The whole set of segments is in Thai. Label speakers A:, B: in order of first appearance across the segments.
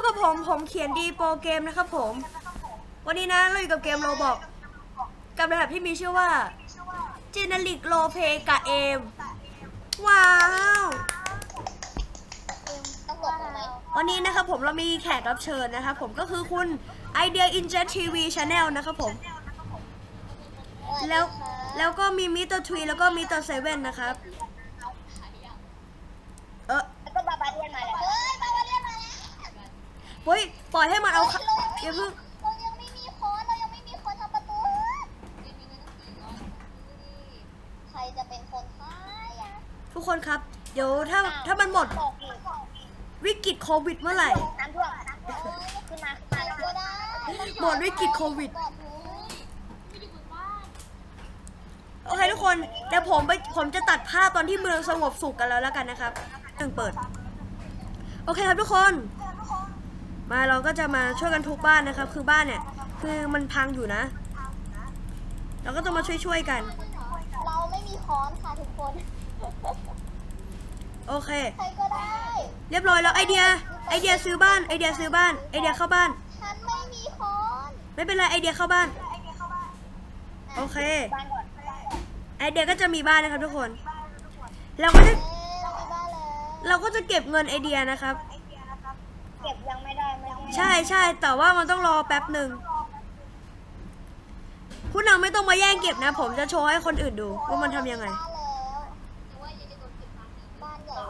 A: บกับผมผมเขียนดีโปรเกมนะครับผม วันนี้นะเราอยู่กับเกมโรบอกกับรหัสที่มีชื่อว่า g e n e r i c Role Play กับเอมว้าว
B: ต้องกดไหม
A: วันนี้นะครับผมเรามีแขกรับเชิญนะครับผมก็คือคุณ Idea i n j e t TV Channel นะครับผม แล้วแล้วก็มีมิเตอร์ทวีแล้วก็มิเตอร์เซเว่นนะครับ เออ
B: แล้วก็บาบาเดียนมาแล้วเฮ้ยบาบาเดียนมาแล้ว
A: เฮ้ยปล่อยให้มันเอาค่ะอย่าเพิ่ง
B: เรายังไม่มีคนเรายังไม่มีคนทำประตูใครจะเป็นคนท้ายอะ
A: ทุกคนครับ เดี๋ยวถ้าถ้ามันหมด
B: ตกอีก
A: วิกฤตโควิดเมื่อไหร่
B: น้ำท่วมน้ำท่วมขึ้นมาใครก็ได้
A: หมดวิกฤตโควิด
B: บอกเลย
A: โอเคทุกคนเดี๋ยวผมไปผมจะตัดภาพตอนที่เมืองสงบสุขกันแล้วแล้วกันนะครับหนึ่งเปิด โอเคครับทุกคน มาเราก็จะมาช่วยกันทุบบ้านนะครับ คือบ้านเนี่ย คือมันพังอยู่นะ เราก็ต้องมาช่วยๆกัน
B: เราไม่มีค้อนค่ะทุกคน
A: โอเค
B: ใครก็ได้
A: เรียบร้อยแล้วไอเดีย ไอเดียซื้อบ้าน ไอเดียซื้อบ้าน ไอเดียเข้าบ้าน
B: ฉันไม่มีค้อน
A: ไม่เป็นไรไอเดียเข้าบ้าน โอเค
B: บ้านก่อน
A: ไอเดียก็จะมีบ้านนะครับทุกคน เราก็จะ
B: เอ๊ะเรามีบ้านแล้ว
A: เราก็จะเก็บเงินไอเดียนะครับ
B: เก็บยังไม่ได้ไม่ได้
A: ใช่ใช่แต่ว่ามันต้องรอแป๊บหนึ่งผู้นำไม่ต้องมาแย่งเก็บนะ ผมจะโชว์ให้คนอื่นดูว่ามันทำยังไง
B: บ้านแล้ว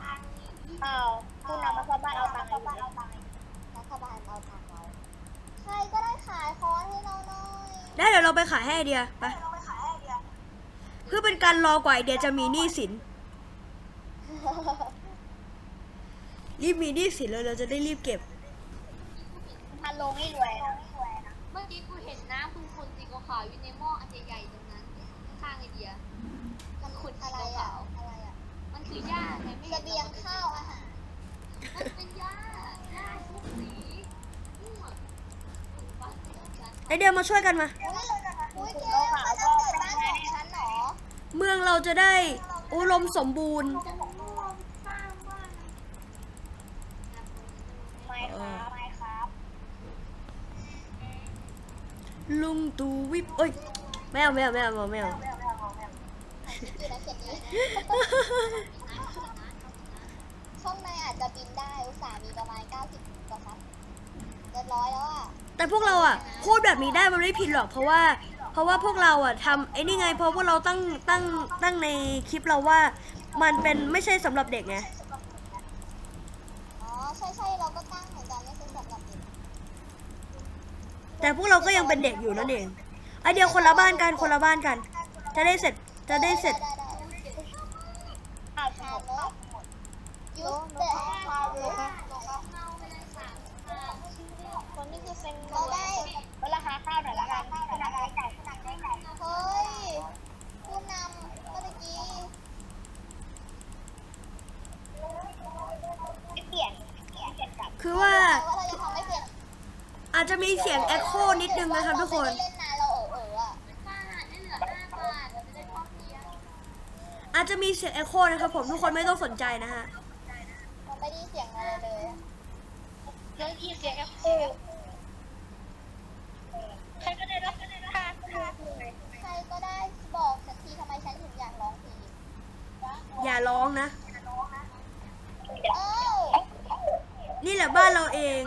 B: บ้านใหญ่เปล่าคุณนำมาซ่อมบ้านเอาตังค์เอาตังค์เอาตังค์รัฐบาลเอาตังค์เราใครก็ได้ขายค้อนให้เราหน่อย
A: ได้เดี๋ยวเราไปขายให้ไอเดียไปเพื่อเป็นการรอกว่าไอเดียจะมีหนี้สินรีบมีหนี้สินเลยเราจะได้รีบเก็บ
B: พัน ลงให้รวยนะ
C: เมื่อกี้กูเห็นน้ำคุณคนสีขาวๆอยู่ในหม้ออันใหญ่ๆตรงนั้นข้างๆไอเดีย มันขุดสี
B: อะไร
C: ขา
B: อะ
C: ว
B: อะไรอะ
C: ๆมันคือหญ้าไงไม่
B: เส
C: เห็น
B: บียงข้าวอาหาร
C: มันเป็นหญ้าหญ้าทุกสีม่วงฟันสีกัน
A: ไอเดียมาช่วยกันมา
B: อุ้ยแกเขาจะเกิดบ้านของฉันเหรอ
A: เมืองเราจะได้อุดมสมบูรณ์
C: จะม่วง
A: ลุงตูวิบเอ้ยไม่เอาไม่เอาไม่เอาไม่เอา
B: คิดอยู่นะเขียนนี้ช่องในอาจจะบินได้ อุตส่าห์มีประมาณ 90กว่าครับเรียบร้อยแล้วอะ
A: แต่พวกเราอะพูดแบบนี้ได้มันไม่ผิดหรอกเพราะว่า เพราะว่าพวกเราอะทำไอ้นี่ไงเพราะพวกเราตั้งตั้งตั้งในคลิปเราว่า มันเป็นไม่ใช่สำหรับเด็กไง
B: อ๋อ ใช่ใช่เราก็ตั้งเหมือนกันไม่ใช่สำหรับเด็ก
A: แต่พวกเราก็ยังเป็นเด็กอยู่นั่นเองไอเดียวคนละบ้านกันคนละบ้านกัน จะได้เสร็จจะได้เสร็จ
B: ได้ได้อ้าวทานเลยยูสเตอร์ฮาร์เรคนนี้คือเป็นเราได้ราคาข้าวหน่อยละกันขนาดไก่ไก่ขนาดไก่ไก่เฮ้ยผู้นำเมื่อกี้เปลี่ยนเปลี่ยนเปลี่ยนกับ
A: คือว่า อาจจะมีเสียงแอคโคนิดนึงนะครับทุกคน
B: เราไม่ได้เล่นนานเราเออเอออะ
C: ค่าอาหารได้เหลือ5บาทเราจะได้พ่อเพียง
A: อาจจะมีเสียงแอคโคนะครับผมทุกคนไม่ต้องสนใจนะฮะ
B: เราไม่ได้ยินเสียงอะไรเลยเรื่องที่เสียงแอคโคใครก็ได้รับค่าใครก็ได้บอกสักทีทำไมฉันถึงอยากร้องเพลง
A: อย่าร้องนะ
B: เอ้า
A: นี่แหละบ้านเราเอง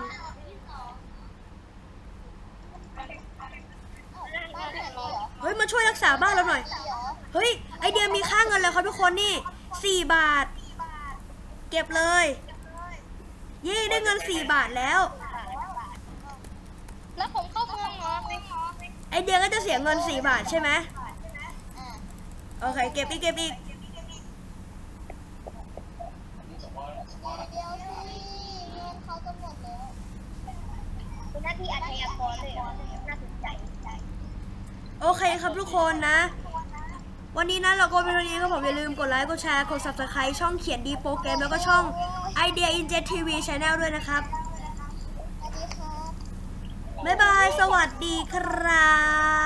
B: บ้านเปลี่ยนเลยเหรอ
A: เฮ้ยมาช่วยรักษาบ้านเราหน่อย
B: ดีเหรอ
A: เฮ้ยไอเดียมีค่าเงินแล้วครับทุกคนนี่สี่บาท เก็บเลย เย่ได้เงินสี่บาทแล้ว
B: แล้วผมเข้าเมืองเหรอ
A: ไอเดียก็จะเสียเงินสี่บาทใช่ไหม
B: อ่า
A: โอเคเก็บอีกเก็บอีก
B: เดียวสิเงินเขาจะหมดแล้วคุณหน้าที่อาชญากรเลยน่าสนใจ
A: โอเคครับทุกคนนะ วันนี้นะเราก็เป็นวันนี้ครับผมอย่าลืมกดไลค์กดแชร์กด subscribe ช่องเขียนดีโปรแกรมแล้วก็ช่อง Idea in Jet TV Channel ด้วยนะครับ
B: สวัสดีครับ
A: บ๊ายบาย สวัสดีครับ